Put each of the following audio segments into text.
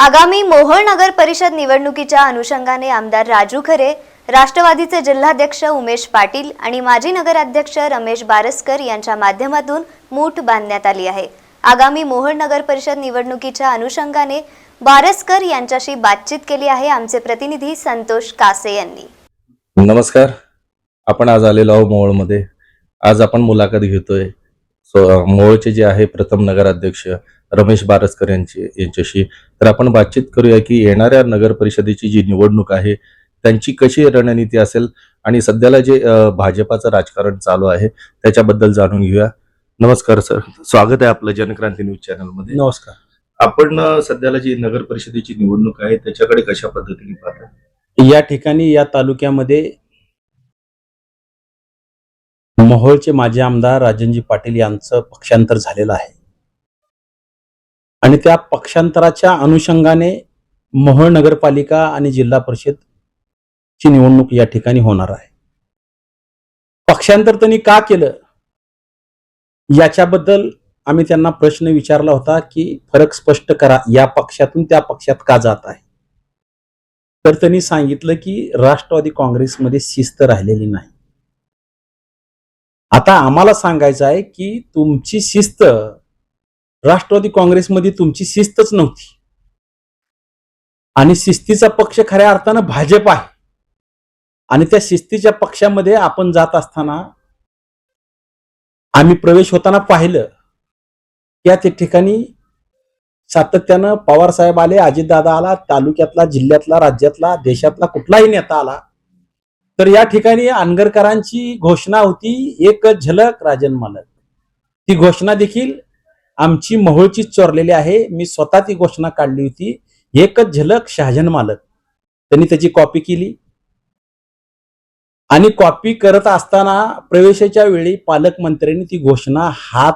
आगामी मोहोळ नगर परिषद निवडणुकीच्या अनुषंगाने आमदार राजू खरे राष्ट्रवादीचे जिल्हाध्यक्ष उमेश पाटील आणि माजी नगराध्यक्ष रमेश बारसकर यांच्या माध्यमातून मूठ बांधण्यात आली आहे. आगामी मोहोळ नगर परिषद निवडणुकीच्या अनुषंगाने बारसकर यांच्याशी बातचीत केली आहे आमचे प्रतिनिधी संतोष कासे यांनी. नमस्कार. आपण आज आलेलो आहोत मोहोळमध्ये. आज आपण मुलाखत घेतोय. सो मोहोळचे जे आहे प्रथम नगराध्यक्ष रमेश बारसकर यांची यांच्याशी. तर आपण बातचीत करूया की येणाऱ्या नगर परिषदेची जी निवडणूक आहे त्यांची कशी रणनीती असेल? आणि सध्याला जे भाजपाचं राजकारण चालू आहे त्याच्याबद्दल जाणून घेऊया. नमस्कार सर. स्वागत आहे आपलं जनक्रांती न्यूज चॅनलमध्ये. नमस्कार. आपण सध्याला जी नगर परिषदेची निवडणूक आहे त्याच्याकडे कशा पद्धतीने पाहता? या ठिकाणी या तालुक्यामध्ये मोहोळचे माजी आमदार राजनजी पाटील यांचं पक्षांतर झालेलं आहे. आणि त्या पक्षांतराच्या अनुषंगाने मोहोळ नगरपालिका आणि जिल्हा परिषद ची निवडणूक या ठिकाणी होणार आहे. पक्षांतर त्यांनी का केलं? याच्याबद्दल आम्ही त्यांना प्रश्न विचारला होता की फरक स्पष्ट करा या पक्षातून त्या पक्षात का जात आहे? तर त्यांनी सांगितलं की राष्ट्रवादी काँग्रेसमध्ये शिस्त राहिलेली नाही. आता आम्हाला सांगायचं आहे की तुमची शिस्त राष्ट्रवादी काँग्रेसमध्ये तुमची शिस्तच नव्हती. आणि शिस्तीचा पक्ष खऱ्या अर्थानं भाजप आहे. आणि त्या शिस्तीच्या पक्षामध्ये आपण जात असताना आम्ही प्रवेश होताना पाहिलं की त्या ठिकाणी सातत्यानं पवार साहेब आले अजितदादा आला तालुक्यातला जिल्ह्यातला राज्यातला देशातला कुठलाही नेता आला. तर या ठिकाणी आनगरकरांची घोषणा होती एक झलक राजन मालक. ती घोषणा देखील आमची महुळची चोरलेली आहे. मी स्वतः ती घोषणा काढली होती. एकच झलक शहाजन मालक. त्यांनी त्याची कॉपी केली. आणि कॉपी करत असताना प्रवेशाच्या वेळी पालकमंत्र्यांनी ती घोषणा हात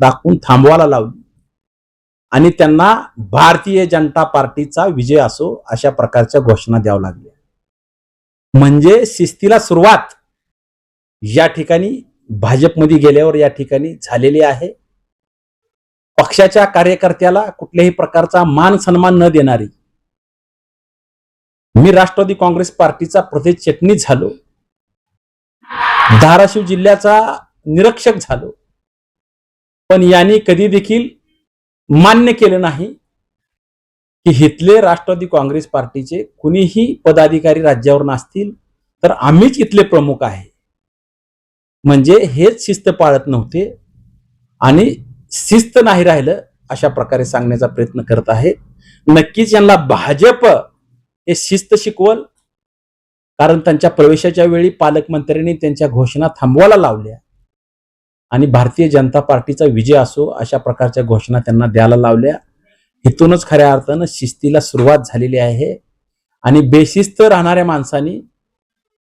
दाखवून थांबवायला लावली. आणि त्यांना भारतीय जनता पार्टीचा विजय असो अशा प्रकारच्या घोषणा द्याव्या लागल्या. म्हणजे शिस्तीला सुरुवात या ठिकाणी भाजपमध्ये गेल्यावर या ठिकाणी झालेली आहे. पक्षाच्या कार्यकर्त्याला कुठल्याही प्रकारचा मान सन्मान न देणारी मी राष्ट्रवादी काँग्रेस पार्टीचा प्रदेश चटणी झालो. धाराशिव जिल्ह्याचा निरीक्षक झालो. पण यांनी कधी देखील मान्य केलं नाही. की हिथले राष्ट्रवादी काँग्रेस पार्टीचे कुणीही पदाधिकारी राज्यावर नसतील तर आम्हीच इथले प्रमुख आहे. म्हणजे हेच शिस्त पाळत नव्हते आणि शिस्त नाही राहिलं अशा प्रकारे सांगण्याचा प्रयत्न करत आहे. नक्कीच यांना भाजप हे शिस्त शिकवल कारण त्यांच्या प्रवेशाच्या वेळी पालकमंत्र्यांनी त्यांच्या घोषणा थांबवायला लावल्या. आणि भारतीय जनता पार्टीचा विजय असो अशा प्रकारच्या घोषणा त्यांना द्यायला लावल्या. इथूनच खऱ्या अर्थानं शिस्तीला सुरुवात झालेली आहे. आणि बेशिस्त राहणाऱ्या माणसांनी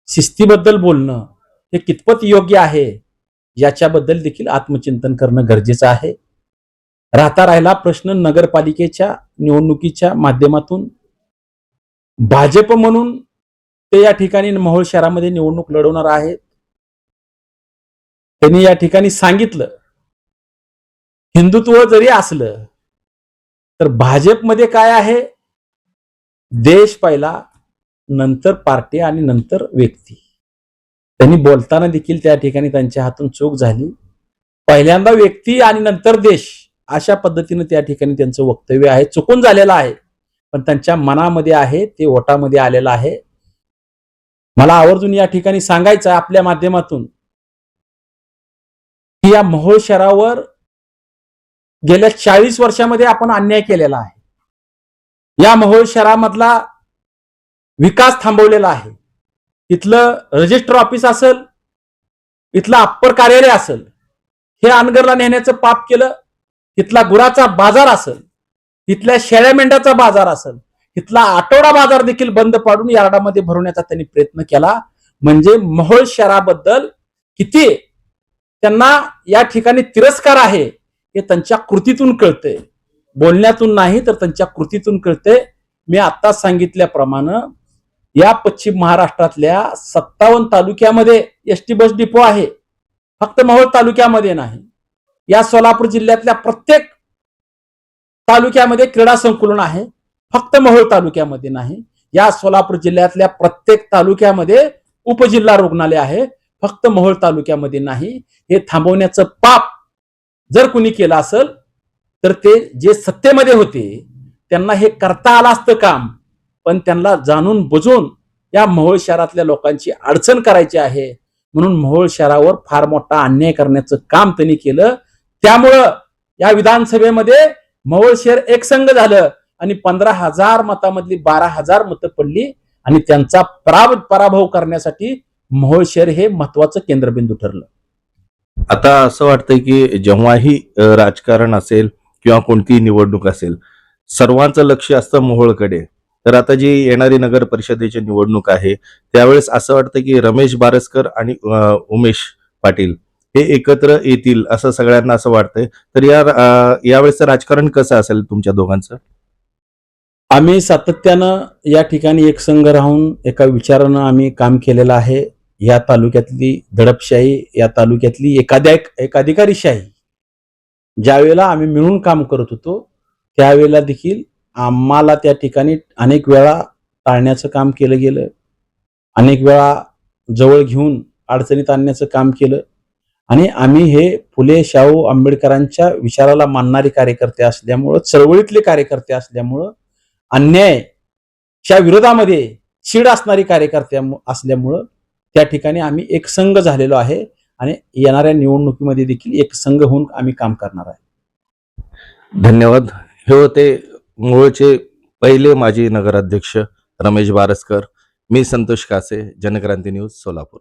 शिस्तीबद्दल बोलणं हे कितपत योग्य आहे याच्याबद्दल देखील आत्मचिंतन करणं गरजेचं आहे. राहता राहिला प्रश्न नगरपालिकेच्या निवडणुकीच्या माध्यमातून. भाजप म्हणून ते या ठिकाणी मोहोळ शहरामध्ये निवडणूक लढवणार आहेत. त्यांनी या ठिकाणी सांगितलं हिंदुत्व जरी असलं तर भाजपमध्ये काय आहे? देश पहिला नंतर पार्टी आणि नंतर व्यक्ती. त्यांनी बोलताना देखील त्या ठिकाणी त्यांच्या हातून चूक झाली. पहिल्यांदा व्यक्ती आणि नंतर देश अशा पद्धतीने त्या ठिकाणी त्यांचं वक्तव्य आहे. चुकून झालेलं आहे. पण त्यांच्या मनामध्ये आहे ते ओटामध्ये आलेलं आहे. मला आवर्जून या ठिकाणी सांगायचं आपल्या माध्यमातून. की या मोहोळ शहरावर गेल्या चाळीस वर्षामध्ये आपण अन्याय केलेला आहे. या मोहोळ शहरामधला विकास थांबवलेला आहे. इथलं रजिस्टर ऑफिस असेल इथलं अप्पर कार्यालय असेल हे अनगरला नेण्याचं पाप केलं इथला गुराचा बाजार असेल इथल्या शेळ्या मेंढ्याचा बाजार असेल इथला आठवडा बाजार देखील बंद पाडून यार्डामध्ये भरवण्याचा त्यांनी प्रयत्न केला. म्हणजे मोहोळ शहराबद्दल किती त्यांना या ठिकाणी तिरस्कार आहे हे त्यांच्या कृतीतून कळतंय बोलण्यातून नाही तर त्यांच्या कृतीतून कळते. मी आता सांगितल्याप्रमाणे या पश्चिम महाराष्ट्रातल्या सत्तावन्न तालुक्यामध्ये एस टी बस डिपो आहे. फक्त मोहोळ तालुक्यामध्ये नाही. या सोलापूर जिल्ह्यातल्या प्रत्येक तालुक्यामध्ये क्रीडा संकुलन आहे. फक्त मोहोळ तालुक्यामध्ये नाही. या सोलापूर जिल्ह्यातल्या प्रत्येक तालुक्यामध्ये उपजिल्हा रुग्णालय आहे. फक्त मोहोळ तालुक्यामध्ये नाही. हे थांबवण्याचं पाप जर कुणी केलं असेल तर ते जे सत्तेमध्ये होते त्यांना हे करता आलं असतं काम पण त्यांना जाणून बुजून या मोहोळ शहरातल्या लोकांची अडचण करायची आहे. म्हणून मोहोळ शहरावर फार मोठा अन्याय करण्याचं काम त्यांनी केलं. त्यामुळं या विधानसभेमध्ये मोहोळ शहर एकसंघ झालं आणि पंधरा हजार मतामधली बारा हजार मतं पडली आणि त्यांचा पराभ पराभव करण्यासाठी मोहोळ शहर हे महत्वाचं केंद्रबिंदू ठरलं. आता असं वाटतंय की जेव्हाही राजकारण असेल किंवा कोणतीही निवडणूक असेल सर्वांचं लक्ष असतं मोहोळकडे. तर आता जी येणारी नगर परिषदेची निवडणूक आहे त्यावेळेस असं वाटतं की रमेश बारसकर आणि उमेश पाटील हे एकत्र येतील असं सगळ्यांना असं वाटतंय. तर या अ, यावेळेसचं राजकारण कसं असेल तुमच्या दोघांचं? आम्ही सातत्यानं या ठिकाणी एक संघ राहून एका विचारानं आम्ही काम केलेलं आहे. या तालुक्यातली दडपशाही या तालुक्यातली एखाद्या एकाधिकारीशाही ज्यावेळेला आम्ही मिळून काम करत होतो त्यावेळेला देखील आम्हाला त्या ठिकाणी अनेक वेळा टाळण्याचं काम केलं गेलं. अनेक वेळा जवळ घेऊन अडचणीत आणण्याचं काम केलं. आणि आम्ही हे फुले शाहू आंबेडकरांच्या विचाराला मानणारे कार्यकर्ते असल्यामुळं चळवळीतले कार्यकर्ते असल्यामुळं अन्यायच्या विरोधामध्ये चीड असणारी कार्यकर्ते असल्यामुळं त्या ठिकाणी आम्ही एक संघ झालेलो आहे आणि येणाऱ्या निवडणुकीमध्ये देखील एक संघ होऊन आम्ही काम करणार आहे. धन्यवाद. हे होते मूळचे पहिले माजी नगराध्यक्ष रमेश बारसकर. मी संतोष कासे जनक्रांती न्यूज सोलापूर.